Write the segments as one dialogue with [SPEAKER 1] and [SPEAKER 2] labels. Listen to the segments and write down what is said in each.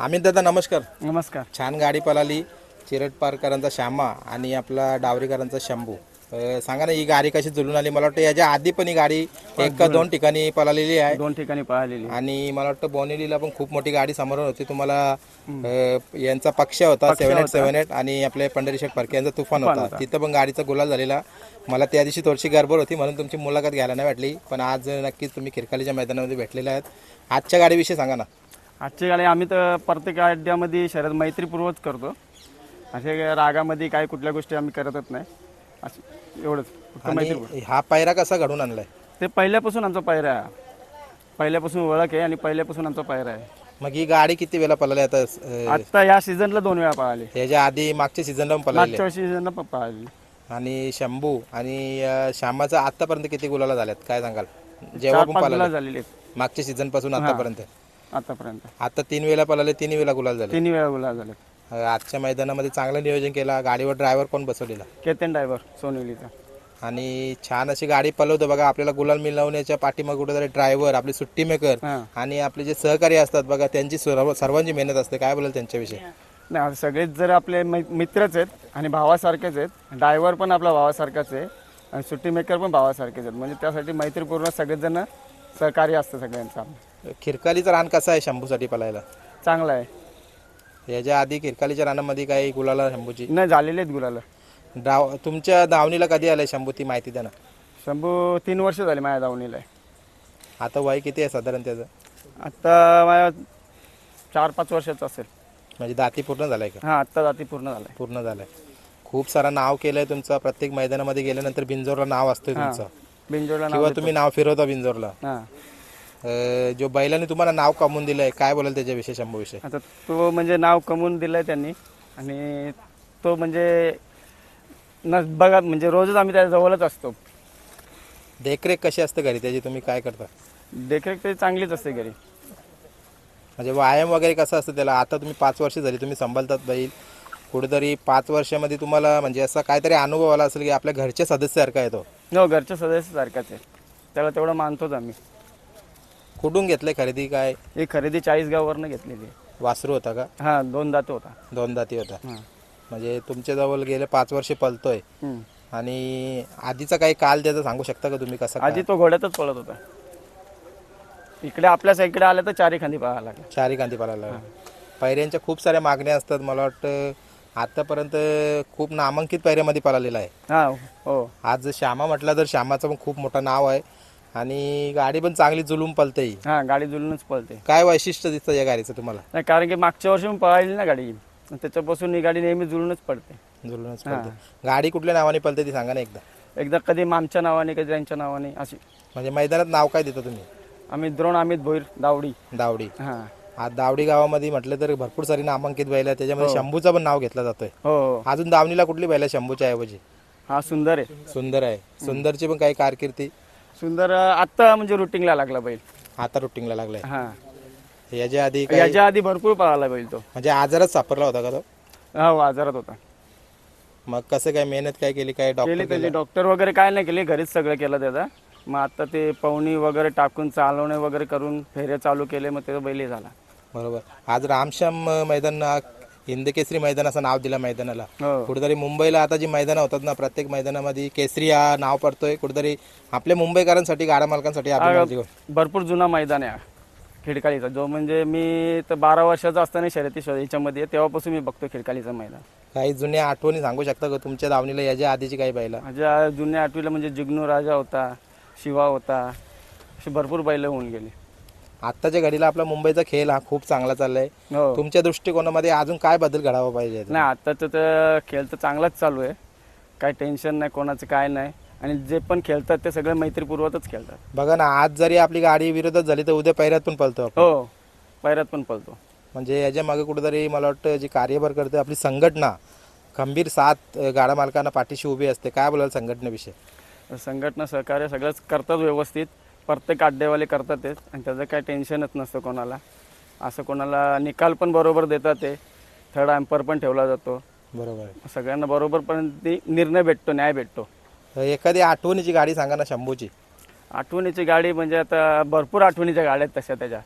[SPEAKER 1] अमित दादा नमस्कार.
[SPEAKER 2] नमस्कार.
[SPEAKER 1] छान गाडी पळाली. चिरटपारकरांचा श्यामा आणि आपला डावरीकरांचा शंभू. अ, सांगा ना ही गाडी कशी जुळून आली? मला वाटतं याच्या आधी पण ही गाडी एक का दोन ठिकाणी पळालेली आहे.
[SPEAKER 2] दोन ठिकाणी पळालेली.
[SPEAKER 1] आणि मला वाटतं बोनेलीला पण खूप मोठी गाडी समोर होती. तुम्हाला अ, यांचा पक्ष होता सेव्हन एट सेव्हन एट आणि आपले पंढरीशेठ फडके यांचा तुफान होता. तिथं पण गाडीचा गुलाल झालेला. मला त्या दिवशी थोडीशी गडबड होती म्हणून तुमची मुलाखत घ्यायला नाही वाटली. पण आज नक्कीच तुम्ही खिरकालीच्या मैदानामध्ये भेटलेले आहेत. आजच्या गाडीविषयी सांगा ना.
[SPEAKER 2] आजची गाडी आम्ही तर प्रत्येक अड्ड्यामध्ये शर्यत मैत्रीपूर्वक करतो. असे रागामध्ये काय कुठल्या गोष्टी आम्ही करतच नाही. असं एवढंच. फक्त मैत्रीपूर्वक.
[SPEAKER 1] आणि हा पायरा कसा घडून आणलाय?
[SPEAKER 2] ते पहिल्यापासून आमचा पायरा आहे. पहिल्यापासून ओळख आहे आणि पहिल्यापासून आमचा पायरा आहे.
[SPEAKER 1] मग ही गाडी किती वेळा पळाली आता? अ,
[SPEAKER 2] आता या सीझनला दोन वेळा पळाली.
[SPEAKER 1] याच्या आधी मागच्या सीझनला पण पळाली.
[SPEAKER 2] मागच्या वर्षी सीझनला पण पळाली.
[SPEAKER 1] आणि शंभू आणि अ, श्यामाचा आतापर्यंत किती गुलाला झाल्यात? काय सांगाल? जेव्हा
[SPEAKER 2] चार
[SPEAKER 1] पण
[SPEAKER 2] पाच
[SPEAKER 1] पळाले.
[SPEAKER 2] झालेले आहेत.
[SPEAKER 1] मागच्या सीझनपासून आतापर्यंत
[SPEAKER 2] आतापर्यंत.
[SPEAKER 1] आता तीन वेळा पळाले तीन वेळा गुलाल झाले.
[SPEAKER 2] तिन्ही वेळा गुलाल झाले.
[SPEAKER 1] अ, आजच्या मैदानामध्ये चांगलं नियोजन केला गाडीवर ड्रायव्हर कोण बसवलेला?
[SPEAKER 2] केतन ड्रायव्हर सोनिवलीचा
[SPEAKER 1] आणि छान अशी गाडी पळवतो बघा आपल्याला गुलाल मिळवण्याच्या पाठीमागे कुठेतरी ड्रायव्हर आपले सुट्टी मेकर
[SPEAKER 2] हां.
[SPEAKER 1] आणि आपले जे सहकारी असतात बघा त्यांची सर्व सर्वांची मेहनत असते. काय बोलाल त्यांच्याविषयी?
[SPEAKER 2] नाही आता सगळेच जर आपले मै मित्रच आहेत आणि भावासारखेच आहेत ड्रायव्हर पण आपला भावासारखाच आहे आणि सुट्टी मेकर पण भावासारखेच आहेत. म्हणजे त्यासाठी मैत्रीपूर्ण सगळेजण सहकार्य असतं सगळ्यांचं.
[SPEAKER 1] खिरकालीचा रान कसा आहे शंभूसाठी पळायला
[SPEAKER 2] चांगलं आहे.
[SPEAKER 1] याच्या आधी खिरकालीच्या रानामध्ये काही गुलाला शंभूची?
[SPEAKER 2] नाही झालेले आहेत गुलाला.
[SPEAKER 1] डाव तुमच्या दावणीला कधी आलंय शंभू? ती माहिती द्या ना.
[SPEAKER 2] शंभू तीन वर्ष झाली माझ्या दावणीला
[SPEAKER 1] आता वय किती आहे साधारण त्याचं?
[SPEAKER 2] आत्ता माझ्या चार पाच वर्षाचं असेल.
[SPEAKER 1] म्हणजे दाती पूर्ण झालाय का?
[SPEAKER 2] हां आत्ता जाती पूर्ण झालाय.
[SPEAKER 1] पूर्ण झालाय. खूप सारा नाव केलंय तुमचं. प्रत्येक मैदानामध्ये गेल्यानंतर बिंजोरला नाव असतं तुमचं.
[SPEAKER 2] बिंजोडला नाव
[SPEAKER 1] किंवा तुम्ही नाव फिरवता बिंजोरला.
[SPEAKER 2] हां.
[SPEAKER 1] अं, जो बैलाने तुम्हाला नाव कमवून दिलंय काय बोलाल त्याच्याविषयी शंभू विषय?
[SPEAKER 2] आता तो म्हणजे नाव कमवून दिलंय त्यांनी. आणि तो म्हणजे न बघा म्हणजे रोजच आम्ही त्याच्या जवळच असतो.
[SPEAKER 1] देखरेख कशी असते घरी? त्याची तुम्ही काय करता?
[SPEAKER 2] देखरेख तरी चांगलीच असते घरी.
[SPEAKER 1] म्हणजे व्यायाम वगैरे कसं असतं त्याला? आता तुम्ही पाच वर्ष झाली तुम्ही सांभाळतात बैल. कुठेतरी पाच वर्षामध्ये तुम्हाला म्हणजे असा काहीतरी अनुभव आला असेल की आपल्या घरच्या सदस्यासारखा आहे तो.
[SPEAKER 2] हो घरच्या सदस्य सारखाच आहे. त्याला तेवढं मानतोच आम्ही.
[SPEAKER 1] कुठून घेतलंय खरेदी? काय?
[SPEAKER 2] ही खरेदी चाळीस गाववरनं घेतलेली आहे.
[SPEAKER 1] वासरू होता का?
[SPEAKER 2] हां दोन दात होता.
[SPEAKER 1] दोन दाती होता.
[SPEAKER 2] हां.
[SPEAKER 1] म्हणजे तुमच्याजवळ गेले पाच वर्ष पलतोय
[SPEAKER 2] हम्म.
[SPEAKER 1] आणि आधीचा काही काल त्याचा सांगू शकता का तुम्ही कसा
[SPEAKER 2] आधी तो घोड्यातच पळत होता. इकडे आपल्या साईडकडे आलं तर चारी खांदी पळायला लागला.
[SPEAKER 1] चारी कांती पाला पायऱ्यांच्या खूप साऱ्या मागण्या असतात. मला वाटतं आतापर्यंत खूप नामांकित पायऱ्यामध्ये पळालेला आहे.
[SPEAKER 2] हां हो.
[SPEAKER 1] आज श्यामा म्हटलं तर श्यामाचं पण खूप मोठं नाव आहे. आणि गाडी पण चांगली जुलूम पलते ही
[SPEAKER 2] हां गाडी जुलूनच पळते
[SPEAKER 1] काय वैशिष्ट्य दिसतं या गाडीचं तुम्हाला?
[SPEAKER 2] नाही कारण की मागच्या वर्षी पण पळाली ना गाडी. त्याच्यापासून ही गाडी नेहमी जुळूनच पडते.
[SPEAKER 1] जुलूनच पलते गाडी कुठल्या नावाने पलते ती सांगा ना एकदा.
[SPEAKER 2] एकदा कधी मामच्या नावाने कधी त्यांच्या नावाने अशी.
[SPEAKER 1] म्हणजे मैदानात नाव काय देता तुम्ही?
[SPEAKER 2] आम्ही द्रोण अमित भोईर दावडी.
[SPEAKER 1] दावडी.
[SPEAKER 2] हां.
[SPEAKER 1] आज दावडी गावामध्ये म्हटलं तर भरपूर सारी नामांकित बैल आहे त्याच्यामध्ये शंभूचं पण नाव घेतलं जातोय.
[SPEAKER 2] हो हो.
[SPEAKER 1] अजून दावणीला कुठली बैल आहे शंभूच्या ऐवजी?
[SPEAKER 2] हा सुंदर आहे.
[SPEAKER 1] सुंदर आहे. सुंदरची पण काही कारकिर्दी.
[SPEAKER 2] सुंदर आत्ता म्हणजे रुटीनला लागला बैल.
[SPEAKER 1] आता रुटीनला लागलाय.
[SPEAKER 2] हां.
[SPEAKER 1] याच्या आधी
[SPEAKER 2] याच्या आधी भरपूर पळाला बैल तो.
[SPEAKER 1] म्हणजे आजारच सापडला होता का तो?
[SPEAKER 2] हा आजारात होता.
[SPEAKER 1] मग कसं काय मेहनत काय केली? काय
[SPEAKER 2] केली
[SPEAKER 1] डॉक्टर
[SPEAKER 2] त्याची. डॉक्टर वगैरे काय नाही केली घरीच सगळं केलं त्याचा. मग आता ते पवनी वगैरे टाकून चालवणे वगैरे करून फेरे चालू केले मग त्याचा बैल झाला.
[SPEAKER 1] बरोबर. आज रामश्याम मैदान हिंद केसरी मैदान असं नाव दिलं मैदानाला.
[SPEAKER 2] हो.
[SPEAKER 1] कुठेतरी मुंबईला आता जी मैदानं होतात ना प्रत्येक मैदानामध्ये केसरी हा नाव पडतोय. कुठेतरी आपल्या मुंबईकरांसाठी गाड्या मालकांसाठी.
[SPEAKER 2] भरपूर जुना मैदान आहे खिडकालीचा. जो म्हणजे मी तर बारा वर्षाचा असताना शर्यती याच्यामध्ये तेव्हापासून मी बघतो खिडकालीचं मैदान.
[SPEAKER 1] काही जुन्या आठवणी सांगू शकता का? तुमच्या दावणीला याच्या आधीची काही बैला?
[SPEAKER 2] माझ्या जुन्या आठवीला म्हणजे जिग्नू राजा होता शिवा होता अशी भरपूर बैल होऊन गेली.
[SPEAKER 1] आत्ताच्या घडीला आपला मुंबईचा खेळ हा खूप चांगला चाललाय.
[SPEAKER 2] हो.
[SPEAKER 1] तुमच्या दृष्टिकोनामध्ये अजून काय बदल घडावा पाहिजे?
[SPEAKER 2] नाही आताचं तर खेळ तर चांगलाच चालू आहे. काय टेन्शन नाही कोणाचं काय नाही. आणि जे पण खेळतात ते सगळे मैत्रीपूर्वकच खेळतात.
[SPEAKER 1] बघा ना आज जरी आपली गाडी विरोधात झाली तर उद्या पैऱ्यात पण पळतो आपण.
[SPEAKER 2] हो पैऱ्यात पण पळतो.
[SPEAKER 1] म्हणजे याच्या मागे कुठेतरी मला वाटतं जी कार्यभार करते आपली संघटना खंबीर साथ अ, गाडा मालकांना पाठीशी उभी असते. काय बोलाल संघटनेविषयी?
[SPEAKER 2] संघटना सहकार्य सगळंच करतात व्यवस्थित. प्रत्येक अड्डेवाले करतात तेच आणि त्याचं काय टेन्शनच नसतं कोणाला. असं कोणाला निकाल पण बरोबर देतात ते. थर्ड अँपर पण ठेवला जातो.
[SPEAKER 1] बरोबर. आहे
[SPEAKER 2] सगळ्यांना बरोबर पण ती निर्णय भेटतो न्याय भेटतो.
[SPEAKER 1] एखादी आठवणीची गाडी सांगा ना शंभूची.
[SPEAKER 2] आठवणीची गाडी म्हणजे आता भरपूर आठवणीच्या गाड्या आहेत तशा त्याच्या.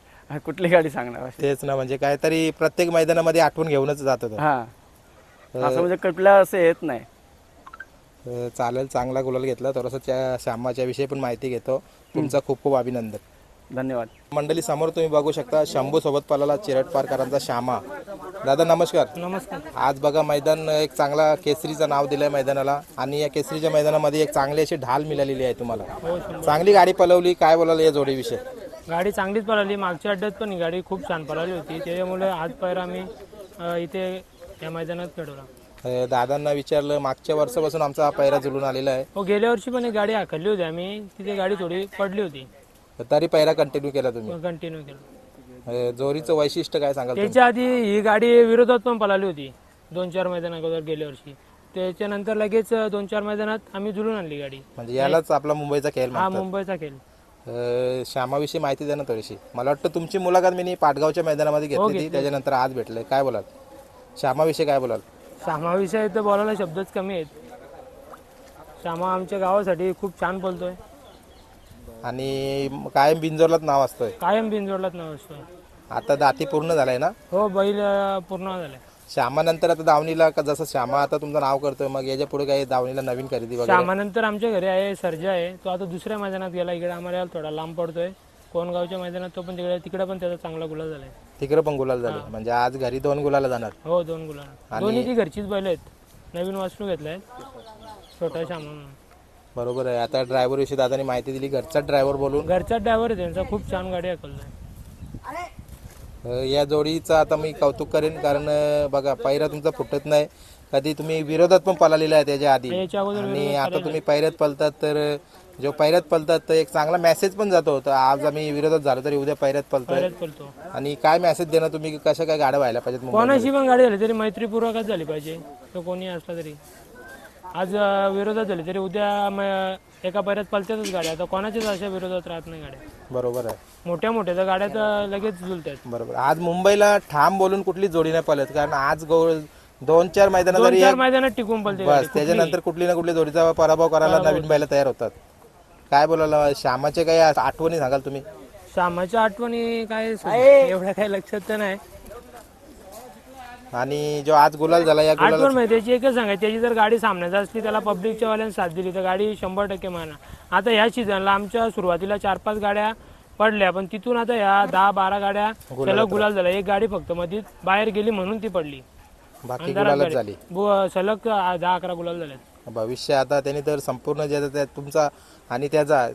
[SPEAKER 2] कुठली गाडी सांगणार अशी?
[SPEAKER 1] तेच ना म्हणजे काहीतरी प्रत्येक मैदानामध्ये आठवण घेऊनच जात होतं
[SPEAKER 2] हा. असं म्हणजे कुठल्या असं येत नाही.
[SPEAKER 1] अ, चालेल चांगला गुलाल घेतला. थोडंसं त्या श्यामाच्या विषयी पण माहिती घेतो. तुमचा खूप खूप अभिनंदन.
[SPEAKER 2] धन्यवाद.
[SPEAKER 1] मंडळी समोर तुम्ही बघू शकता शंभू सोबत पलाला चिरटपारकरांचा श्यामा. दादा नमस्कार.
[SPEAKER 3] नमस्कार.
[SPEAKER 1] आज बघा मैदान एक चांगला केसरीचं नाव दिलंय मैदानाला आणि या केसरीच्या मैदानामध्ये एक चांगली अशी ढाल मिळालेली आहे तुम्हाला.
[SPEAKER 3] हो
[SPEAKER 1] चांगली गाडी पलवली काय बोलाल या जोडीविषयी?
[SPEAKER 3] गाडी चांगलीच पळाली मागच्या अड्ड्यात पण गाडी खूप छान पळाली होती. त्याच्यामुळे आज पहिला आम्ही इथे या मैदानात खेळवला.
[SPEAKER 1] अ, दादांना विचारलं मागच्या वर्षापासून आमचा हा पैरा जुळून आलेला आहे.
[SPEAKER 3] हो गेल्या वर्षी पण एक गाडी हाकलली होती आम्ही. तिथे गाडी थोडी पडली होती.
[SPEAKER 1] तरी पैरा कंटिन्यू केला तुम्ही?
[SPEAKER 3] कंटिन्यू केलं.
[SPEAKER 1] अ, जोरीचं वैशिष्ट्य काय सांगाल तुम्ही?
[SPEAKER 3] त्याच्या आधी ही गाडी विरोधात पण पळाली होती दोन चार मैदान अगोदर गेल्या वर्षी. त्याच्यानंतर लगेच दोन चार मैदानात आम्ही जुळून आणली गाडी.
[SPEAKER 1] म्हणजे यालाच आपला मुंबईचा खेळ
[SPEAKER 3] हा
[SPEAKER 1] म्हणतात.
[SPEAKER 3] मुंबईचा खेळ.
[SPEAKER 1] अ, श्यामाविषयी माहिती द्या ना थोडीशी. मला वाटतं तुमची मुलाखत मी पाटगावच्या मैदानामध्ये घेतली होती. त्याच्यानंतर आज भेटले. काय बोलाल? श्यामाविषयी काय बोलाल?
[SPEAKER 3] श्यामाविषयी तर बोलायला शब्दच कमी आहेत. श्यामा आमच्या गावासाठी खूप छान बोलतोय.
[SPEAKER 1] आणि कायम बिंजोरलाच नाव असतंय.
[SPEAKER 3] कायम बिनजोडलाच नाव असतो
[SPEAKER 1] आता दाती पूर्ण झालाय ना?
[SPEAKER 3] हो बैल अं, पूर्ण झालाय.
[SPEAKER 1] श्यामानंतर आता दावणीला का जसं श्यामा आता तुमचं नाव करतोय मग याच्यापुढे काही दावणीला नवीन खरेदी वगैरे?
[SPEAKER 3] श्यामानंतर आमच्या घरी आहे सर्जा आहे. तो आता दुसऱ्या मैदानात गेला इकडे आम्हाला थोडा लांब पडतोय. कोणगावच्या मैदानात तो पण तिकडे तिकडे पण त्याचा चांगला गुलाल झालाय.
[SPEAKER 1] तिकडे पण गुलाल झाले. म्हणजे आज घरी दोन गुलाला जाणार.
[SPEAKER 3] हो दोन गुलाल. दोन्ही ती घरचीच बैल आहेत. नवीन वासरू घेतलाय. छोटा श्यामा म्हणून.
[SPEAKER 1] बरोबर आहे. आता ड्रायव्हर विषयी दादानी माहिती दिली. घरचा ड्रायव्हर बोलून.
[SPEAKER 3] घरचा ड्रायव्हर त्यांचा. खूप छान गाडी हाकलतोय
[SPEAKER 1] अ, या जोडीचं आता मी कौतुक करेन. कारण अ, बघा पैरा तुमचा फुटत नाही. कधी तुम्ही विरोधात पण पळालेला आहे त्याच्या आधी.
[SPEAKER 3] याच्या अगोदर
[SPEAKER 1] आणि आता तुम्ही पैऱ्यात पलतात तर जो पैऱ्यात पलतात तर एक चांगला मेसेज पण जातो. तर आज आम्ही विरोधात झालो तरी उद्या पैऱ्यात पलतोय.
[SPEAKER 3] परत बोलतो
[SPEAKER 1] आणि काय मेसेज देणं तुम्ही? कशा काय गाड्या व्हायला पाहिजेत?
[SPEAKER 3] कोणाची पण गाडी झाली तरी मैत्रीपूर्वकच झाली पाहिजे. तो कोणी असला तरी. आज अं, विरोधात झाली तरी उद्या म- एका पर्यात पलत्यातच गाड्या. आता कोणाच्याच अशा विरोधात राहत नाही गाड्या.
[SPEAKER 1] बरोबर आहे.
[SPEAKER 3] मोठ्या मोठ्या तर गाड्या तर लगेच जुलतात
[SPEAKER 1] बरोबर. आज मुंबईला ठाम बोलून कुठली जोडी नाही पळत कारण आज गो दोन चार मैदानात
[SPEAKER 3] दोन
[SPEAKER 1] जरी
[SPEAKER 3] चार मैदानात टिकून पलते
[SPEAKER 1] बस त्याच्यानंतर कुठली ना कुठली जोडीचा पराभव करायला नवीन बैला तयार होतात. काय बोलायला श्यामाचे काही आठवणी सांगाल तुम्ही?
[SPEAKER 3] श्यामाच्या आठवणी काय एवढ्या काही लक्षात तर नाही.
[SPEAKER 1] आणि जो आज गुलाल झाला या गुलाल
[SPEAKER 3] आठवण माहिती त्याची एकच सांगायची. त्याची जर गाडी सामन्यात असली त्याला पब्लिकच्या वाल्याने साथ दिली तर गाडी शंभर टक्के मारणार आता ह्या सीझनला आमच्या सुरुवातीला चार पाच गाड्या पडल्या पण तिथून आता ह्या दहा बारा गाड्या सलग गुलाल झाला. एक गाडी फक्त मध्ये बाहेर गेली म्हणून ती पडली.
[SPEAKER 1] बाकी
[SPEAKER 3] अंधारात
[SPEAKER 1] गुलालच
[SPEAKER 3] गाडी.
[SPEAKER 1] झाली.
[SPEAKER 3] बु- सलग दहा अकरा गुलाल झाले
[SPEAKER 1] भविष्य आता त्यांनी तर संपूर्ण ज्याचा तुमचा आणि त्याचा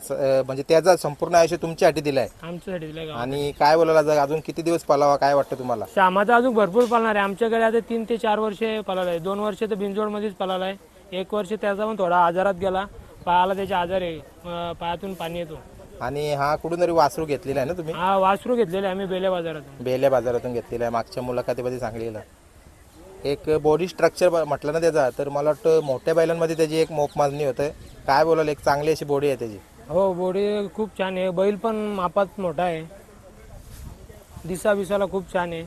[SPEAKER 1] म्हणजे त्याचा संपूर्ण आयुष्य तुमच्यासाठी दिलाय.
[SPEAKER 3] आमच्यासाठी दिलंय
[SPEAKER 1] आणि काय बोलायला जा- अजून किती दिवस पलावा? काय वाटतं तुम्हाला?
[SPEAKER 3] श्यामाचा अजून भरपूर पळणार आहे. आमच्याकडे आता तीन ते चार वर्षे पळाला आहे. दोन वर्ष तर बिंजोडमध्येच पळाला आहे. एक वर्ष त्याचा पण थोडा आजारात गेला. पायाला त्याचे आजार आहे. अं, पायातून पाणी येतो.
[SPEAKER 1] आणि हा कुठून तरी वासरू घेतलेला आहे ना तुम्ही?
[SPEAKER 3] हा वासरू घेतलेले आम्ही बेले बाजारातून.
[SPEAKER 1] बेल्या बाजारातून घेतलेला आहे. मागच्या मुलाखतीमध्ये सांगलेलं एक बॉडी स्ट्रक्चर म्हटलं ना त्याचा तर मला वाटतं मोठ्या बैलांमध्ये त्याची एक मोप माजणी होते. काय बोलाल एक चांगली अशी बॉडी आहे त्याची.
[SPEAKER 3] हो बॉडी खूप छान आहे. बैल पण मापात मोठा आहे. दिसा बिसाला खूप छान आहे.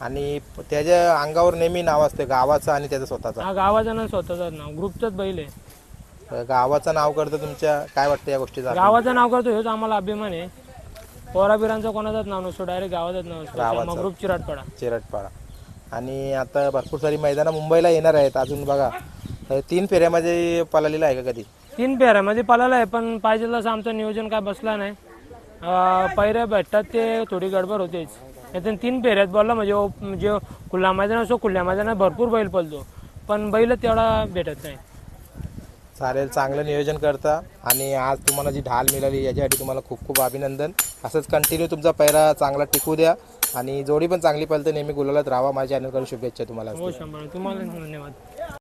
[SPEAKER 1] आणि त्याच्या अंगावर नेहमी नाव असते गावाचं आणि त्याचं स्वतःचं.
[SPEAKER 3] हा गावाचा ना स्वतःचाच नाव. ग्रुपचाच बैल आहे.
[SPEAKER 1] गावाचं नाव करतं तुमच्या काय वाटतं या गोष्टीचा
[SPEAKER 3] गावाचं नाव करतो हेच आम्हाला अभिमान आहे. पोराबिरांचा कोणाचाच नाव नसतो डायरेक्ट गावाचाच नाव असतो. ग्रुप चिराटपाडा.
[SPEAKER 1] चिरटपाडा. आणि आता भरपूर सारी मैदानं मुंबईला येणार आहेत अजून बघा. तीन फेऱ्यामध्ये पळालेला आहे का कधी?
[SPEAKER 3] तीन पेऱ्यामध्ये पळाला आहे पण पाहिजे तसं आमचं नियोजन काय बसला नाही. पैऱ्या भेटतात ते थोडी गडबड होतेच. त्यातून तीन पेऱ्यात बोलला म्हणजे जे म्हणजे खुल्ला मैदान असो खुल्या मैदानात भरपूर बैल पळतो. पण बैल तेवढा भेटत नाही.
[SPEAKER 1] चालेल चांगलं नियोजन करता. आणि आज तुम्हाला जी ढाल मिळाली याच्यासाठी तुम्हाला खूप खूप अभिनंदन. असंच कंटिन्यू तुमचा पैरा चांगला टिकू द्या. आणि जोडी पण चांगली पळते. नेहमी गुलालात राहा. माझ्या चॅनलकडून शुभेच्छा तुम्हाला.
[SPEAKER 3] हो, तुम्हाला धन्यवाद.